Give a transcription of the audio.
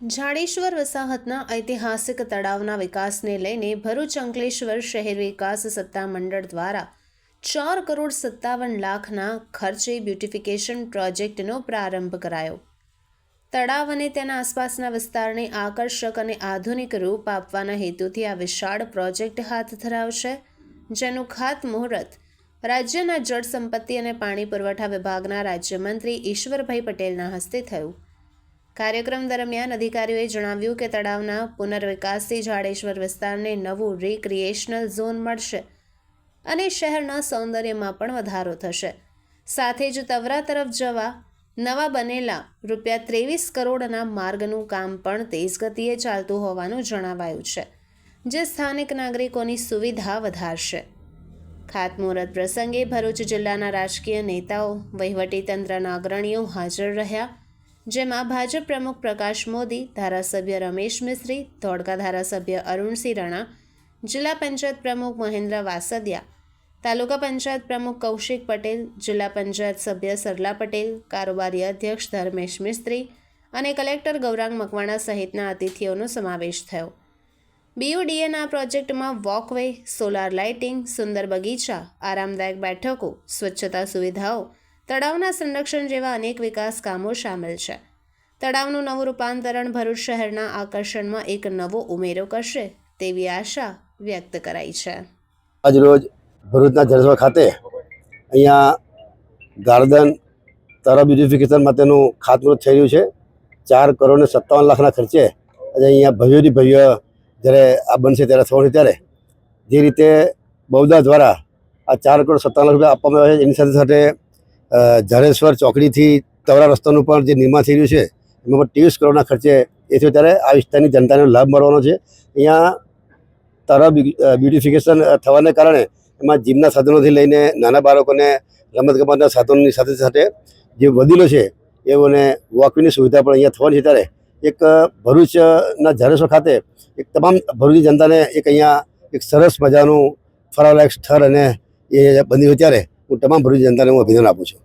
જાડેશ્વર વસાહતના ઐતિહાસિક તળાવના વિકાસને લઈને ભરૂચ અંકલેશ્વર શહેર વિકાસ સત્તામંડળ દ્વારા ચાર કરોડ સત્તાવન લાખના ખર્ચે બ્યુટિફિકેશન પ્રોજેક્ટનો પ્રારંભ કરાયો. તળાવ અને તેના આસપાસના વિસ્તારને આકર્ષક અને આધુનિક રૂપ આપવાના હેતુથી આ વિશાળ પ્રોજેક્ટ હાથ ધરાવશે, જેનું ખાતમુહૂર્ત રાજ્યના જળ સંપત્તિ અને પાણી પુરવઠા વિભાગના રાજ્યમંત્રી ઈશ્વરભાઈ પટેલના હસ્તે થયું. કાર્યક્રમ દરમિયાન અધિકારીઓએ જણાવ્યું કે તળાવના પુનર્વિકાસથી જાડેશ્વર વિસ્તારને નવું રિક્રિએશનલ ઝોન મળશે અને શહેરના સૌંદર્યમાં પણ વધારો થશે. સાથે જ તવરા તરફ જવા નવા બનેલા રૂપિયા ત્રેવીસ કરોડના માર્ગનું કામ પણ તેજ ગતિએ ચાલતું હોવાનું જણાવાયું છે, જે સ્થાનિક નાગરિકોની સુવિધા વધારશે. ખાતમુહૂર્ત પ્રસંગે ભરૂચ જિલ્લાના રાજકીય નેતાઓ, વહીવટીતંત્રના અગ્રણીઓ હાજર રહ્યા જેમાં ભાજપ પ્રમુખ પ્રકાશ મોદી, ધારાસભ્ય રમેશ મિસ્ત્રી, ધોળકા ધારાસભ્ય અરુણસિંહ રણા, જિલ્લા પંચાયત પ્રમુખ મહેન્દ્ર વાસદિયા, તાલુકા પંચાયત પ્રમુખ કૌશિક પટેલ, જિલ્લા પંચાયત સભ્ય સરલા પટેલ, કારોબારી અધ્યક્ષ ધર્મેશ મિસ્ત્રી અને કલેક્ટર ગૌરાંગ મકવાણા સહિતના અતિથિઓનો સમાવેશ થયો. બીયુડીએના પ્રોજેક્ટમાં વોકવે, સોલાર લાઇટિંગ, સુંદર બગીચા, આરામદાયક બેઠકો, સ્વચ્છતા સુવિધાઓ તળાવના સંરક્ષણ જેવા અનેક વિકાસ કામો સામેલ છે. તળાવનું નવું રૂપાંતરણ ભરૂચ શહેરના આકર્ષણમાં એક નવો ઉમેરો કરશે તેવી આશા વ્યક્ત કરાઈ છે. આજરોજ ભરૂચના જળસવા ખાતે અહીંયા ગાર્ડન તરા બ્યુટિફિકેશન માટેનું ખાતમુહૂર્ત થઈ રહ્યું છે. ચાર કરોડ સત્તાવન લાખના ખર્ચે આજે અહીંયા ભવ્યથી ભવ્ય જ્યારે આ બનશે ત્યારે થવાનું ત્યારે જે રીતે બહુદા દ્વારા આ ચાર કરોડ સત્તાવન લાખ રૂપિયા આપવામાં આવે છે, એની સાથે સાથે અ, ચોકડીથી તવરા રસ્તાનું પણ જે નિર્માણ થઈ રહ્યું છે એમાં પણ ત્રીસ કરોડના ખર્ચે એ થયું ત્યારે આ વિસ્તારની જનતાને લાભ મળવાનો છે. અહીંયા તારા બ્યુટિફિકેશન થવાને કારણે એમાં જીમના સાધનોથી લઈને નાના બાળકોને રમતગમતના સાધનોની સાથે સાથે જે વડીલો છે એઓને વોકિંગની સુવિધા પણ અહીંયા થવાની છે. ત્યારે એક ભરૂચના ઝારેશ્વર ખાતે એક તમામ ભરૂચની જનતાને એક અહીંયા એક સરસ મજાનું ફરવાલાયક સ્થળ અને એ બન્યું ત્યારે હું તમામ ભરૂચ જનતાને હું અભિનંદન આપું છું.